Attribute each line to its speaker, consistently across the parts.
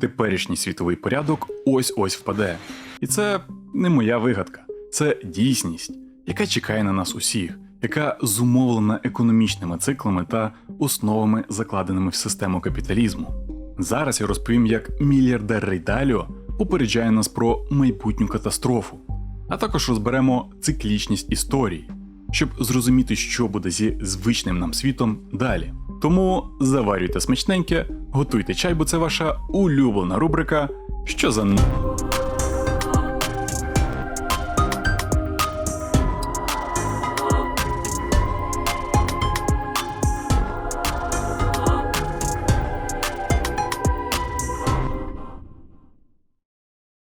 Speaker 1: Теперішній світовий порядок ось ось впаде. І це не моя вигадка, це дійсність, яка чекає на нас усіх, яка зумовлена економічними циклами та основами, закладеними в систему капіталізму. Зараз я розповім, як мільярдер Рейдаліо попереджає нас про майбутню катастрофу, а також розберемо циклічність історії, щоб зрозуміти, що буде зі звичним нам світом далі. Тому заварюйте смачненьке, готуйте чай, бо це ваша улюблена рубрика Що за н***».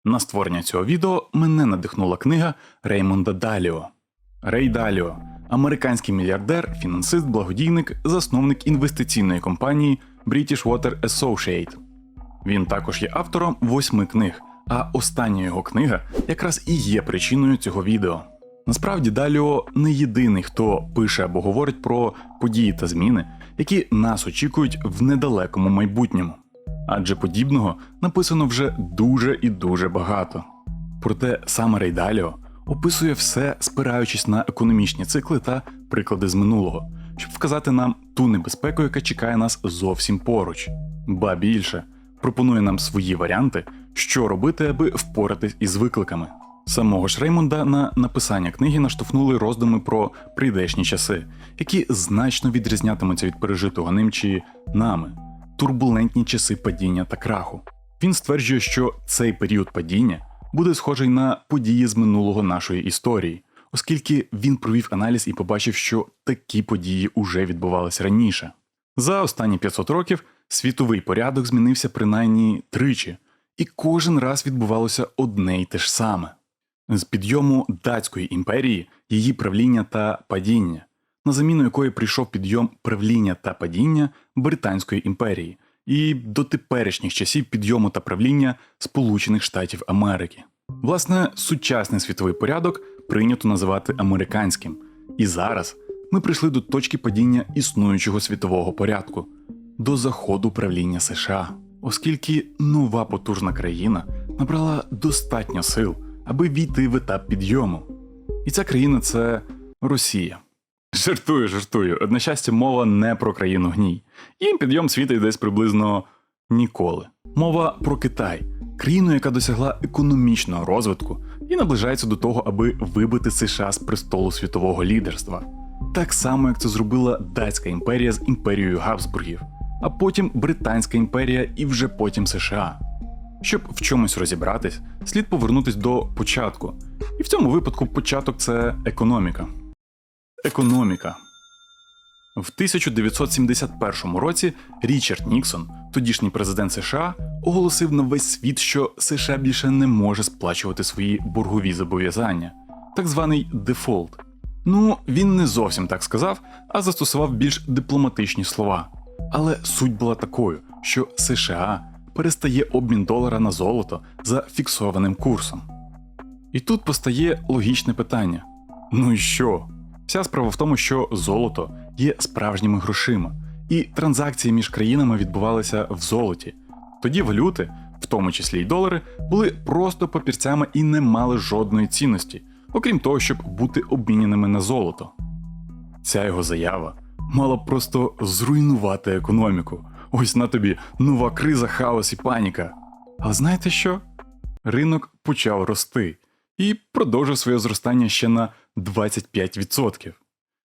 Speaker 1: На створення цього відео мене надихнула книга Реймонда Даліо. Рей Даліо американський мільярдер, фінансист, благодійник, засновник інвестиційної компанії British Water Associate. Він також є автором восьми книг, а остання його книга якраз і є причиною цього відео. Насправді Даліо не єдиний, хто пише або говорить про події та зміни, які нас очікують в недалекому майбутньому. Адже подібного написано вже дуже і дуже багато. Проте саме Рей Даліо описує все, спираючись на економічні цикли та приклади з минулого, щоб вказати нам ту небезпеку, яка чекає нас зовсім поруч, ба більше пропонує нам свої варіанти, що робити, аби впоратись із викликами. Самого ж Реймонда на написання книги наштовхнули роздуми про прийдешні часи, які значно відрізнятимуться від пережитого ним чи нами турбулентні часи падіння та краху. Він стверджує, що цей період падіння буде схожий на події з минулого нашої історії, оскільки він провів аналіз і побачив, що такі події уже відбувалися раніше. За останні 500 років світовий порядок змінився принаймні тричі, і кожен раз відбувалося одне й те ж саме. З підйому датської імперії, її правління та падіння, на заміну якої прийшов підйом правління та падіння Британської імперії, і до теперішніх часів підйому та правління Сполучених Штатів Америки. Власне, сучасний світовий порядок прийнято називати американським, і зараз ми прийшли до точки падіння існуючого світового порядку, до заходу правління США, оскільки нова потужна країна набрала достатньо сил, аби війти в етап підйому. І ця країна це Росія. Жартую, жартую. Одна щастя, мова не про країну гній. Їм підйом світить десь приблизно ніколи. Мова про Китай, країну, яка досягла економічного розвитку і наближається до того, аби вибити США з престолу світового лідерства. Так само, як це зробила Датська імперія з імперією Габсбургів, а потім Британська імперія і вже потім США. Щоб в чомусь розібратись, слід повернутись до початку. І в цьому випадку початок це економіка. Економіка. В 1971 році Річард Ніксон, тодішній президент США, оголосив на весь світ, що США більше не може сплачувати свої боргові зобов'язання, так званий дефолт. Ну, він не зовсім так сказав, а застосував більш дипломатичні слова. Але суть була такою, що США перестає обмін долара на золото за фіксованим курсом. І тут постає логічне питання: ну і що? Вся справа в тому, що золото є справжніми грошима, і транзакції між країнами відбувалися в золоті. Тоді валюти, в тому числі й долари, були просто папірцями і не мали жодної цінності, окрім того, щоб бути обміняними на золото. Ця його заява мала просто зруйнувати економіку. Ось на тобі нова криза, хаос і паніка. Але знаєте що? Ринок почав рости і продовжив своє зростання ще на 25%.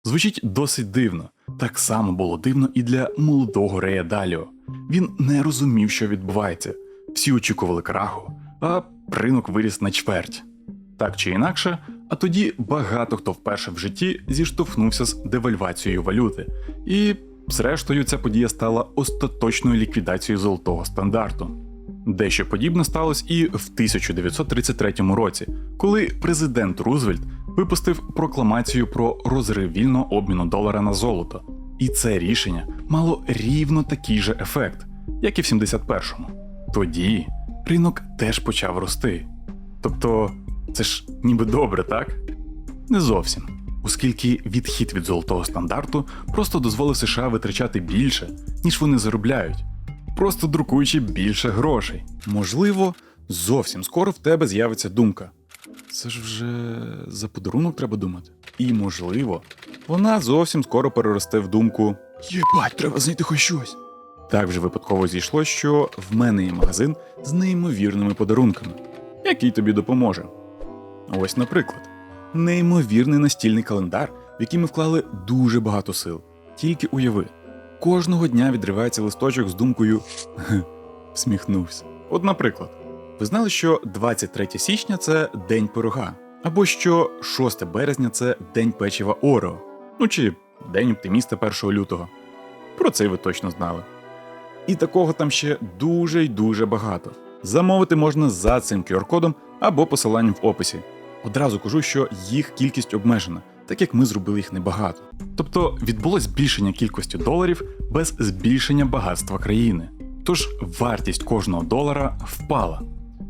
Speaker 1: Звучить досить дивно. Так само було дивно і для молодого Рея Даліо. Він не розумів, що відбувається. Всі очікували краху, а ринок виріс на чверть. Так чи інакше, а тоді багато хто вперше в житті зіштовхнувся з девальвацією валюти, і, зрештою, ця подія стала остаточною ліквідацією золотого стандарту. Дещо подібне сталося і в 1933 році, коли президент Рузвельт випустив прокламацію про розрив вільного обміну долара на золото. І це рішення мало рівно такий же ефект, як і в 71-му. Тоді ринок теж почав рости. Тобто, це ж ніби добре, так? Не зовсім. Оскільки відхід від золотого стандарту просто дозволив США витрачати більше, ніж вони заробляють. Просто друкуючи більше грошей. Можливо, зовсім скоро в тебе з'явиться думка. Це ж вже за подарунок треба думати. І можливо, вона зовсім скоро переросте в думку: Єбать, треба знайти хоч щось. Так вже випадково зійшло, що в мене є магазин з неймовірними подарунками, який тобі допоможе. Ось, наприклад, неймовірний настільний календар, в який ми вклали дуже багато сил. Тільки уяви, кожного дня відривається листочок з думкою всміхнувся. От, наприклад, ви знали, що 23 січня це день пирога, або що 6 березня це день печива Орео, ну чи день оптиміста 1 лютого. Про це ви точно знали. І такого там ще дуже й дуже багато. Замовити можна за цим QR-кодом або посиланням в описі. Одразу кажу, що їх кількість обмежена, так як ми зробили їх небагато. Тобто відбулось збільшення кількості доларів без збільшення багатства країни. Тож вартість кожного долара впала.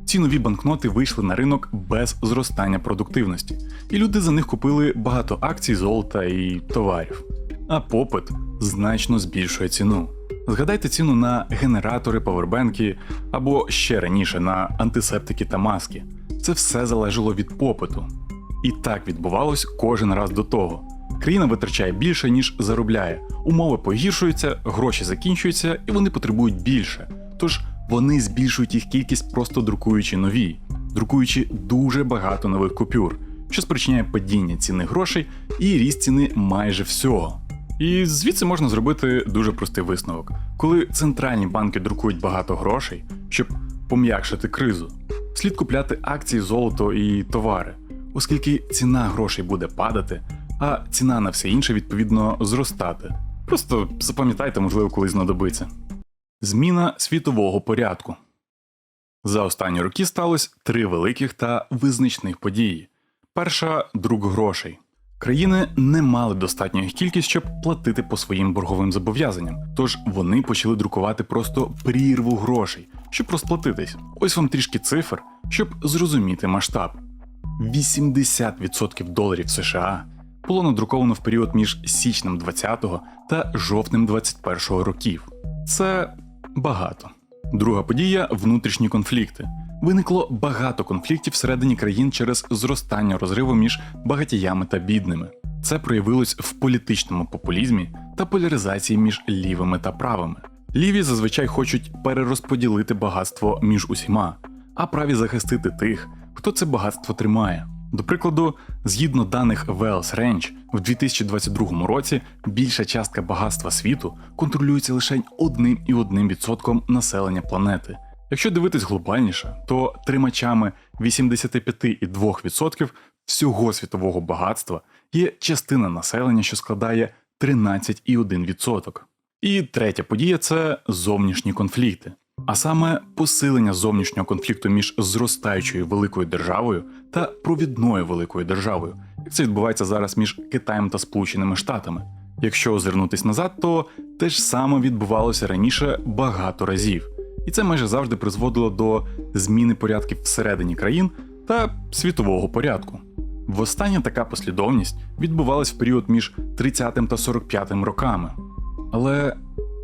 Speaker 1: Ці нові банкноти вийшли на ринок без зростання продуктивності, і люди за них купили багато акцій золота і товарів. А попит значно збільшує ціну. Згадайте ціну на генератори, павербенки або ще раніше на антисептики та маски. Це все залежало від попиту. І так відбувалось кожен раз до того. Країна витрачає більше, ніж заробляє. Умови погіршуються, гроші закінчуються і вони потребують більше. Тож вони збільшують їх кількість, просто друкуючи нові, друкуючи дуже багато нових купюр, що спричиняє падіння ціни грошей і ріст ціни майже всього. І звідси можна зробити дуже простий висновок: коли центральні банки друкують багато грошей, щоб пом'якшити кризу, слід купляти акції золото і товари, оскільки ціна грошей буде падати, а ціна на все інше відповідно зростати. Просто запам'ятайте, можливо, коли знадобиться. Зміна світового порядку. За останні роки сталося три великих та визначних події. Перша друк грошей. Країни не мали достатньої кількість, щоб платити по своїм борговим зобов'язанням, тож вони почали друкувати просто прірву грошей, щоб розплатитись. Ось вам трішки цифр, щоб зрозуміти масштаб. 80% доларів США було надруковано в період між січнем 20-го та жовтнем 21-го років. Це багато. Друга подія внутрішні конфлікти. Виникло багато конфліктів всередині країн через зростання розриву між багатіями та бідними. Це проявилось в політичному популізмі та поляризації між лівими та правими. Ліві зазвичай хочуть перерозподілити багатство між усіма, а праві захистити тих, хто це багатство тримає. До прикладу, згідно даних Wells Range, в 2022 році більша частка багатства світу контролюється лише 1,1% населення планети. Якщо дивитись глобальніше, то тримачами 85,2% всього світового багатства є частина населення, що складає 13,1%. І третя подія це зовнішні конфлікти. А саме посилення зовнішнього конфлікту між зростаючою великою державою та провідною великою державою, як це відбувається зараз між Китаєм та Сполученими Штатами. Якщо озирнутись назад, то те ж саме відбувалося раніше багато разів, і це майже завжди призводило до зміни порядків всередині країн та світового порядку. Востаннє така послідовність відбувалась в період між 30 та 45 роками. Але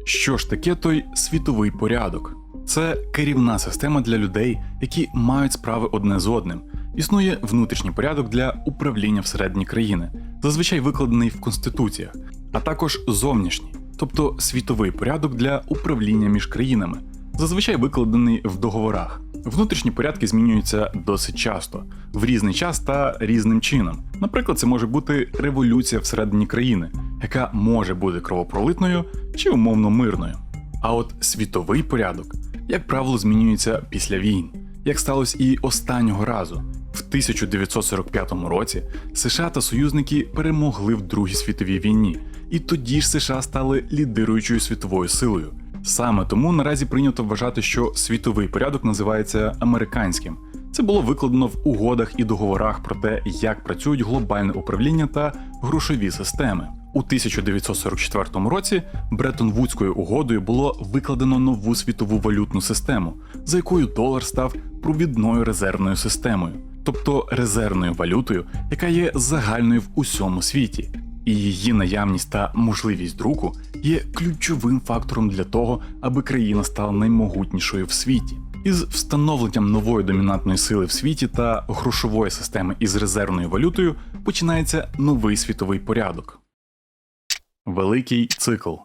Speaker 1: що ж таке той світовий порядок? Це керівна система для людей, які мають справи одне з одним. Існує внутрішній порядок для управління всередині країни, зазвичай викладений в конституціях, а також зовнішній, тобто світовий порядок для управління між країнами, зазвичай викладений в договорах. Внутрішні порядки змінюються досить часто, в різний час та різним чином. Наприклад, це може бути революція всередині країни, яка може бути кровопролитною чи умовно мирною. А от світовий порядок, як правило, змінюється після війн, як сталося і останнього разу. В 1945 році США та союзники перемогли в Другій світовій війні, і тоді ж США стали лідируючою світовою силою. Саме тому наразі прийнято вважати, що світовий порядок називається американським. Це було викладено в угодах і договорах про те, як працюють глобальне управління та грошові системи. У 1944 році Бреттон-Вудською угодою було викладено нову світову валютну систему, за якою долар став провідною резервною системою, тобто резервною валютою, яка є загальною в усьому світі. і її наявність та можливість друку є ключовим фактором для того, аби країна стала наймогутнішою в світі. Із встановленням нової домінантної сили в світі та грошової системи із резервною валютою починається новий світовий порядок. Великий цикл.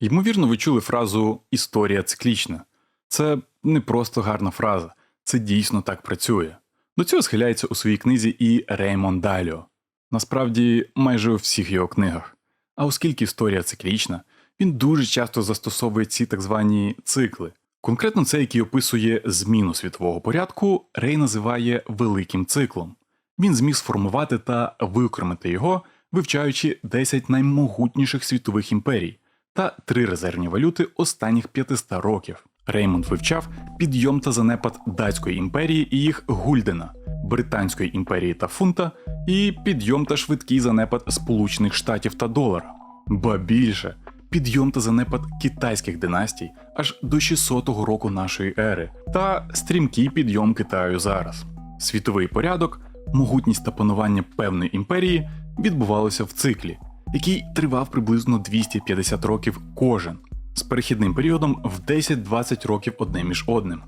Speaker 1: Ймовірно, ви чули фразу Історія циклічна. Це не просто гарна фраза, це дійсно так працює. До цього схиляється у своїй книзі і Реймон Даліо. Насправді, майже у всіх його книгах. А оскільки історія циклічна, він дуже часто застосовує ці так звані цикли. Конкретно цей, який описує зміну світового порядку, Рей називає великим циклом. Він зміг сформувати та виокремити його, вивчаючи 10 наймогутніших світових імперій та три резервні валюти останніх 500 років. Реймонд вивчав підйом та занепад датської імперії і їх гульдена, британської імперії та фунта, і підйом та швидкий занепад Сполучених Штатів та долара. Ба більше підйом та занепад китайських династій аж до 600-го року нашої ери, та стрімкий підйом Китаю зараз. Світовий порядок, могутність та панування певної імперії відбувалося в циклі, який тривав приблизно 250 років кожен, з перехідним періодом в 10-20 років одне між одним.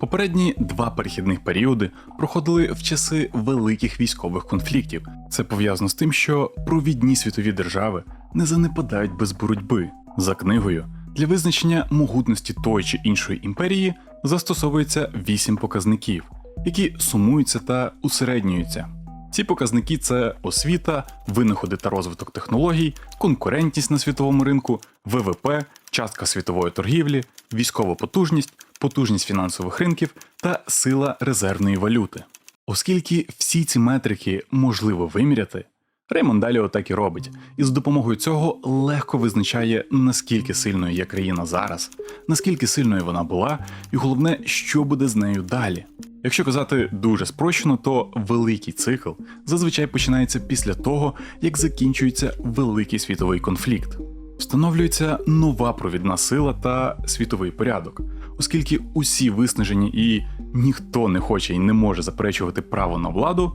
Speaker 1: Попередні два перехідних періоди проходили в часи великих військових конфліктів. Це пов'язано з тим, що провідні світові держави не занепадають без боротьби. За книгою для визначення могутності тої чи іншої імперії застосовується вісім показників, які сумуються та усереднюються. Ці показники це освіта, винаходи та розвиток технологій, конкурентність на світовому ринку, ВВП, частка світової торгівлі, військова потужність, потужність фінансових ринків та сила резервної валюти. Оскільки всі ці метрики можливо виміряти, Реймонд Даліо так і робить, і з допомогою цього легко визначає, наскільки сильною є країна зараз, наскільки сильною вона була, і головне, що буде з нею далі. Якщо казати дуже спрощено, то великий цикл зазвичай починається після того, як закінчується великий світовий конфлікт. Встановлюється нова провідна сила та світовий порядок, оскільки усі виснажені і ніхто не хоче і не може заперечувати право на владу,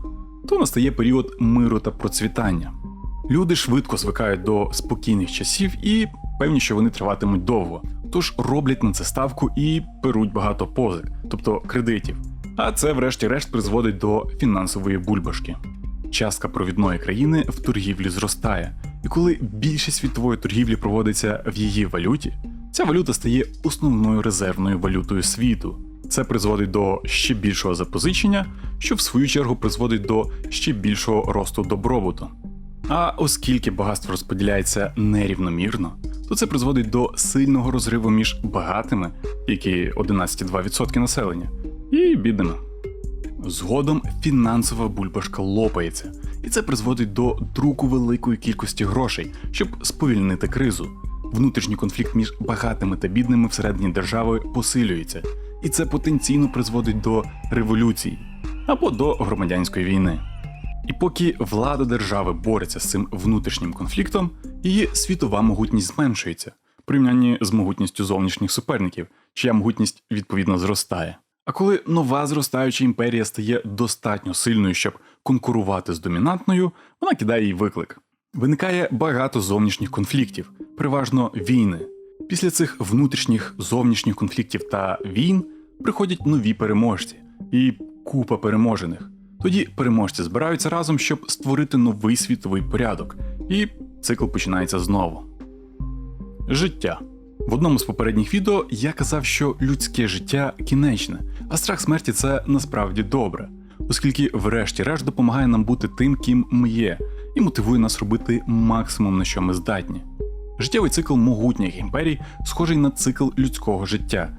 Speaker 1: то настає період миру та процвітання. Люди швидко звикають до спокійних часів і певні, що вони триватимуть довго, тож роблять на це ставку і беруть багато позик, тобто кредитів. А це, врешті-решт, призводить до фінансової бульбашки. Частка провідної країни в торгівлі зростає, і коли більшість світової торгівлі проводиться в її валюті, ця валюта стає основною резервною валютою світу. Це призводить до ще більшого запозичення, що в свою чергу призводить до ще більшого росту добробуту. А оскільки багатство розподіляється нерівномірно, то це призводить до сильного розриву між багатими, які 11,2% населення, і бідними. Згодом фінансова бульбашка лопається, і це призводить до друку великої кількості грошей, щоб сповільнити кризу. Внутрішній конфлікт між багатими та бідними всередині держави посилюється, і це потенційно призводить до революцій або до громадянської війни. І поки влада держави бореться з цим внутрішнім конфліктом, її світова могутність зменшується порівнянні з могутністю зовнішніх суперників, чия могутність відповідно зростає. А коли нова зростаюча імперія стає достатньо сильною, щоб конкурувати з домінантною, вона кидає їй виклик. Виникає багато зовнішніх конфліктів, переважно війни. Після цих внутрішніх зовнішніх конфліктів та війн приходять нові переможці і купа переможених. Тоді переможці збираються разом, щоб створити новий світовий порядок, і цикл починається знову. Життя. В одному з попередніх відео я казав, що людське життя кінечне, а страх смерті це насправді добре, оскільки, врешті-решт, допомагає нам бути тим, ким ми є, і мотивує нас робити максимум, на що ми здатні. Життєвий цикл могутніх імперій схожий на цикл людського життя.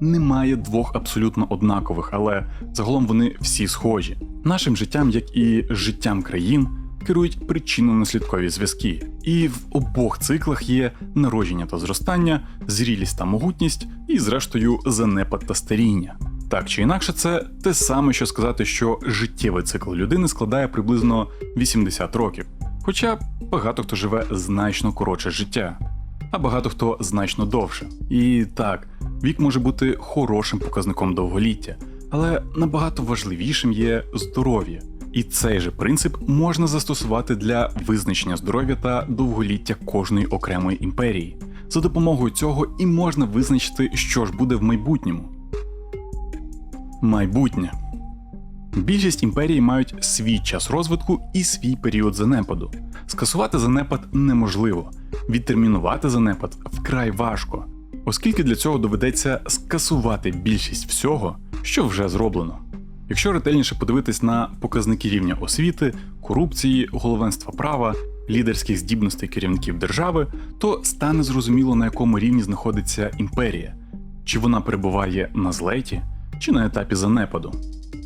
Speaker 1: Немає двох абсолютно однакових, але загалом вони всі схожі. Нашим життям, як і життям країн, керують причинно-наслідкові зв'язки, і в обох циклах є народження та зростання, зрілість та могутність, і, зрештою, занепад та старіння. Так чи інакше, це те саме, що сказати, що життєвий цикл людини складає приблизно 80 років. Хоча багато хто живе значно коротше життя, а багато хто значно довше. І так, вік може бути хорошим показником довголіття, але набагато важливішим є здоров'я. І цей же принцип можна застосувати для визначення здоров'я та довголіття кожної окремої імперії. За допомогою цього і можна визначити, що ж буде в майбутньому. Майбутнє Більшість імперій мають свій час розвитку і свій період занепаду. Скасувати занепад неможливо, відтермінувати занепад вкрай важко, оскільки для цього доведеться скасувати більшість всього, що вже зроблено. Якщо ретельніше подивитись на показники рівня освіти, корупції, головенства права, лідерських здібностей керівників держави, то стане зрозуміло, на якому рівні знаходиться імперія, чи вона перебуває на злеті, чи на етапі занепаду.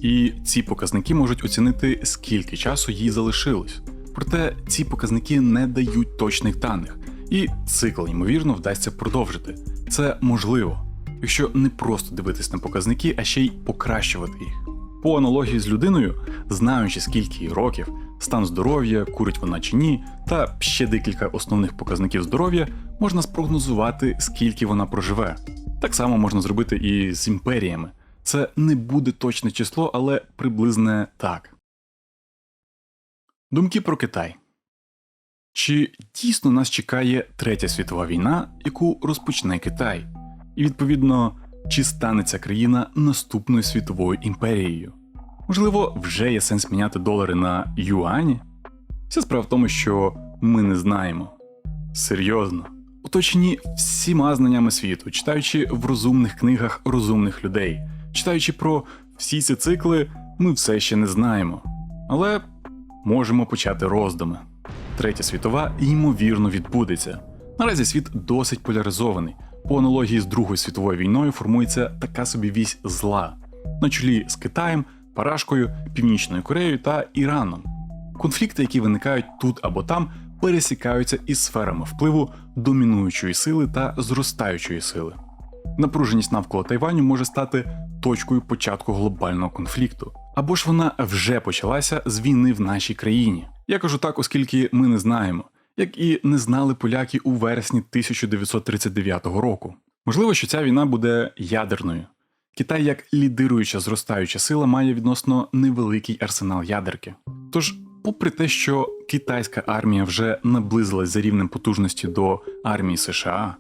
Speaker 1: І ці показники можуть оцінити, скільки часу їй залишилось. Проте ці показники не дають точних даних, і цикл, ймовірно, вдасться продовжити. Це можливо, якщо не просто дивитись на показники, а ще й покращувати їх. По аналогії з людиною, знаючи скільки їй років, стан здоров'я, курить вона чи ні, та ще декілька основних показників здоров'я, можна спрогнозувати, скільки вона проживе. Так само можна зробити і з імперіями. Це не буде точне число, але приблизне так. Думки про Китай. Чи дійсно нас чекає третя світова війна, яку розпочне Китай? І відповідно, чи стане ця країна наступною світовою імперією? Можливо, вже є сенс міняти долари на юані? Вся справа в тому, що ми не знаємо. Серйозно, оточені всіма знаннями світу, читаючи в розумних книгах розумних людей, читаючи про всі ці цикли, ми все ще не знаємо. Але можемо почати роздуми. Третя світова ймовірно відбудеться. Наразі світ досить поляризований. По аналогії з Другою світовою війною формується така собі вісь зла на чолі з Китаєм, Парашкою, Північною Кореєю та Іраном. Конфлікти, які виникають тут або там, пересікаються із сферами впливу домінуючої сили та зростаючої сили. Напруженість навколо Тайваню може стати точкою початку глобального конфлікту, або ж вона вже почалася з війни в нашій країні. Я кажу так, оскільки ми не знаємо, як і не знали поляки у вересні 1939 року. Можливо, що ця війна буде ядерною. Китай, як лідируюча зростаюча сила, має відносно невеликий арсенал ядерки. Тож, попри те, що китайська армія вже наблизилась за рівнем потужності до армії США,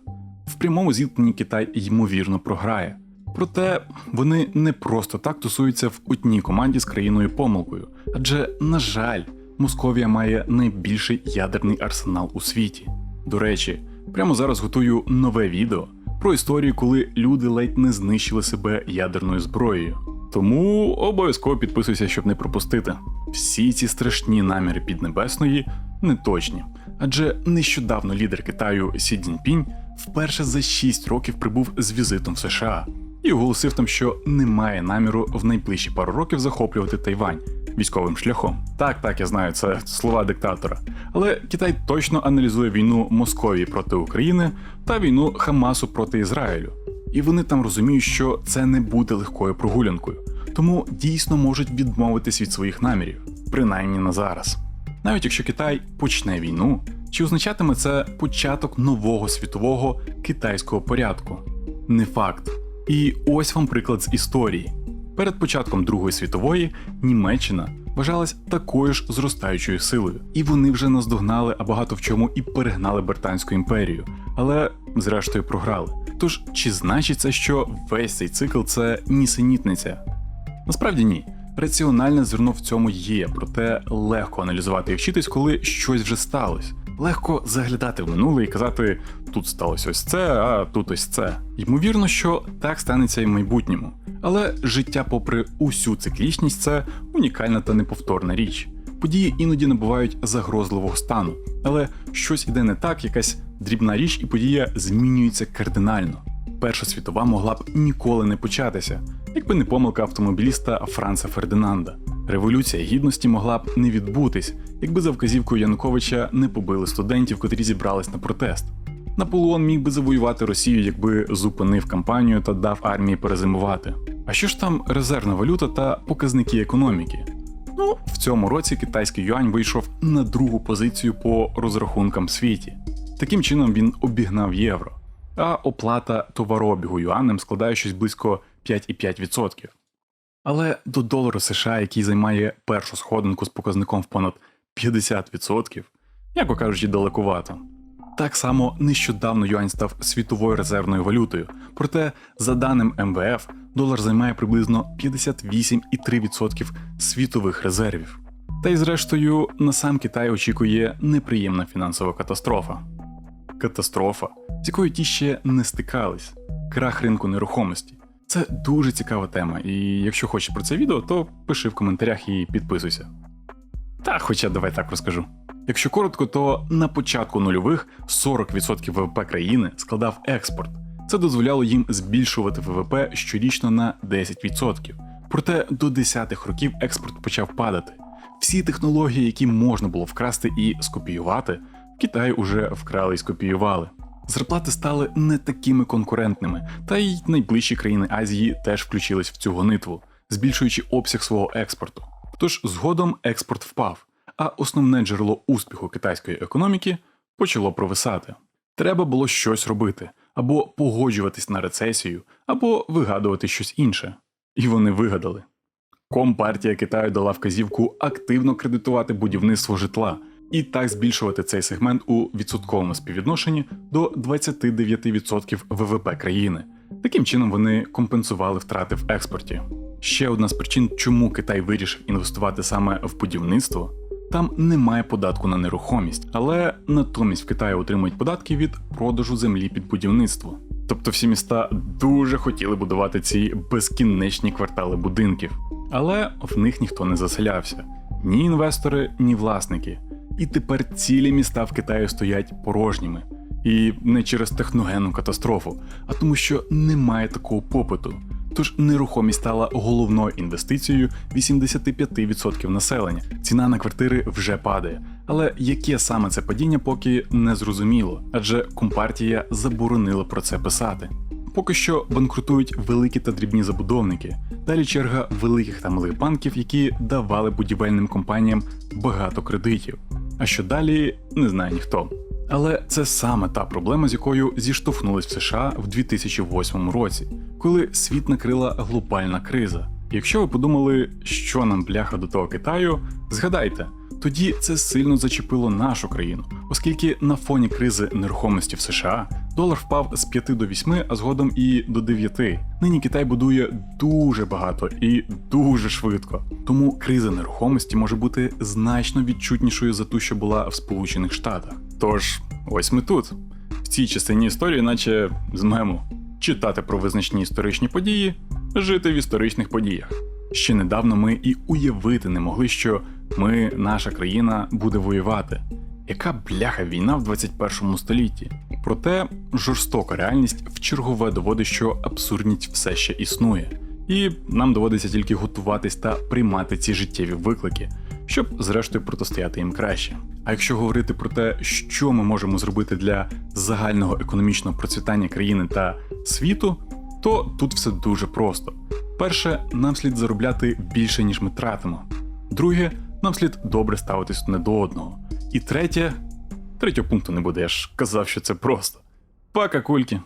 Speaker 1: в прямому зіткненні Китай ймовірно програє. Проте вони не просто так тусуються в одній команді з країною помилкою, адже, на жаль, Московія має найбільший ядерний арсенал у світі. До речі, прямо зараз готую нове відео про історію, коли люди ледь не знищили себе ядерною зброєю. Тому обов'язково підписуйся, щоб не пропустити. Всі ці страшні наміри Піднебесної не точні, адже нещодавно лідер Китаю Сі Цзіньпінь вперше за 6 років прибув з візитом в США і оголосив там, що немає наміру в найближчі пару років захоплювати Тайвань військовим шляхом. Так, так, я знаю, це слова диктатора. Але Китай точно аналізує війну Московії проти України та війну Хамасу проти Ізраїлю. І вони там розуміють, що це не буде легкою прогулянкою, тому дійсно можуть відмовитись від своїх намірів, принаймні на зараз. Навіть якщо Китай почне війну, чи означатиме це початок нового світового китайського порядку? Не факт. І ось вам приклад з історії. Перед початком Другої світової Німеччина вважалась такою ж зростаючою силою, і вони вже наздогнали, а багато в чому і перегнали Британську імперію, але зрештою програли. Тож чи значить це, що весь цей цикл це нісенітниця? Насправді ні. Раціональне зерно в цьому є, проте легко аналізувати і вчитись, коли щось вже сталося. Легко заглядати в минуле і казати, тут сталося ось це, а тут ось це. Ймовірно, що так станеться і в майбутньому. Але життя, попри усю циклічність, це унікальна та неповторна річ. Події іноді набувають загрозливого стану, але щось іде не так, якась дрібна річ, і подія змінюється кардинально. Перша світова могла б ніколи не початися, якби не помилка автомобіліста Франца Фердинанда. Революція гідності могла б не відбутись, якби за вказівкою Януковича не побили студентів, котрі зібрались на протест. Наполеон міг би завоювати Росію, якби зупинив кампанію та дав армії перезимувати. А що ж там резервна валюта та показники економіки? Ну, в цьому році китайський юань вийшов на другу позицію по розрахункам світі. Таким чином він обігнав євро, а оплата товарообігу юанем складає щось близько 5,5%. Але до долару США, який займає першу сходинку з показником в понад 50%, м'яко кажучи, далекувато. Так само нещодавно юань став світовою резервною валютою, проте, за даним МВФ, долар займає приблизно 58,3% світових резервів. Та й зрештою, на сам Китай очікує неприємна фінансова катастрофа. Катастрофа, з якою ті ще не стикались, крах ринку нерухомості. Це дуже цікава тема, і якщо хочеш про це відео, то пиши в коментарях і підписуйся. Та хоча давай так розкажу. Якщо коротко, то на початку нульових 40% ВВП країни складав експорт. Це дозволяло їм збільшувати ВВП щорічно на 10%. Проте до 10-х років експорт почав падати. Всі технології, які можна було вкрасти і скопіювати, в Китаї уже вкрали і скопіювали. Зарплати стали не такими конкурентними, та й найближчі країни Азії теж включились в цю гонитву, збільшуючи обсяг свого експорту. Тож згодом експорт впав, а основне джерело успіху китайської економіки почало провисати. Треба було щось робити, або погоджуватись на рецесію, або вигадувати щось інше. І вони вигадали. Компартія Китаю дала вказівку активно кредитувати будівництво житла і так збільшувати цей сегмент у відсотковому співвідношенні до 29% ВВП країни. Таким чином вони компенсували втрати в експорті. Ще одна з причин, чому Китай вирішив інвестувати саме в будівництво. Там немає податку на нерухомість, але натомість в Китаї отримують податки від продажу землі під будівництво. Тобто всі міста дуже хотіли будувати ці безкінечні квартали будинків, але в них ніхто не заселявся ні інвестори, ні власники. І тепер цілі міста в Китаї стоять порожніми. І не через техногенну катастрофу, а тому, що немає такого попиту. Тож нерухомість стала головною інвестицією 85% населення. Ціна на квартири вже падає. Але яке саме це падіння, поки не зрозуміло, адже компартія заборонила про це писати. Поки що банкрутують великі та дрібні забудовники. Далі черга великих та малих банків, які давали будівельним компаніям багато кредитів. А що далі, не знає ніхто. Але це саме та проблема, з якою зіштовхнулись в США в 2008 році, коли світ накрила глобальна криза. Якщо ви подумали, що нам бляха до того Китаю, згадайте, тоді це сильно зачепило нашу країну, оскільки на фоні кризи нерухомості в США долар впав з 5 до 8, а згодом і до 9. Нині Китай будує дуже багато і дуже швидко. Тому криза нерухомості може бути значно відчутнішою за ту, що була в Сполучених Штатах. Тож, ось ми тут, в цій частині історії, наче з мему, читати про визначні історичні події, жити в історичних подіях. Ще недавно ми і уявити не могли, що ми, наша країна, буде воювати. Яка бляха війна в 21 столітті? Проте жорстока реальність в чергове доводить, що абсурдність все ще існує, і нам доводиться тільки готуватись та приймати ці життєві виклики, щоб зрештою протистояти їм краще. А якщо говорити про те, що ми можемо зробити для загального економічного процвітання країни та світу, то тут все дуже просто. Перше, нам слід заробляти більше, ніж ми тратимо. Друге, нам слід добре ставитись не до одного. І третє, третього пункту не буде, я ж казав, що це просто. Пока, кульки!